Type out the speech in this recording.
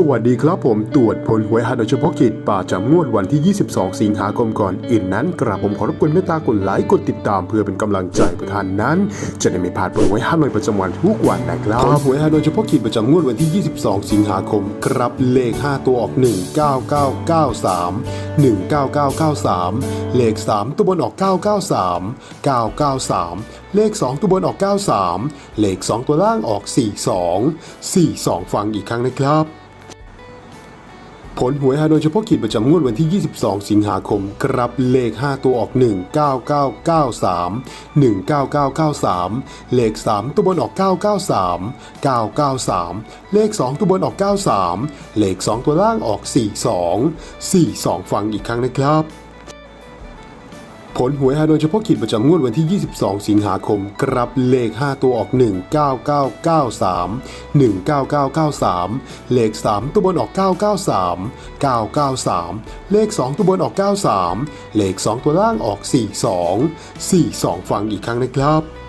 สวัสดีครับผมตรวจผลหวยหาโดยเฉพาะกิจป่าจำงวดวันที่ 22 สิงหาคมก่อนอื่นนั้นกราบผมขอรบกวนเมตตากดไลค์กดติดตามเพื่อเป็นกำลังใจประทานนั้น จะได้ไม่พลาดผลหวยหาโดยประจำวันทุกวันนะครับผลหวยหาโดยเฉพาะกิจประจำงวดวันที่ 22 สิงหาคมครับเลข 5 ตัวออก 19993 19993 เลข 3 ตัวบนออก 993 993 เลข 2 ตัวบนออก 93 เลข 2 ตัวล่างออก 42 42 ฟังอีกครั้งนะครับ ผลหวยฮานอยเฉพาะขีดประจำงวดวันที่ 22 สิงหาคม ครับเลข 5 ตัวออก 19993 19993 เลข 3 ตัวบนออก 993 993 เลข 2 ตัวบนออก 93 เลข 2 ตัวล่างออก 42 42 ฟังอีกครั้งนะครับ ผลหวยฮานอยเฉพาะขีดประจำงวดวันที่ 22 สิงหาคม ครับเลข 5 ตัวออก 19993 19993 เลข 3 ตัวบนออก 993 993 เลข 2 ตัวบนออก 93 เลข 2 ตัวล่างออก 42 42 ฟังอีกครั้งนะครับ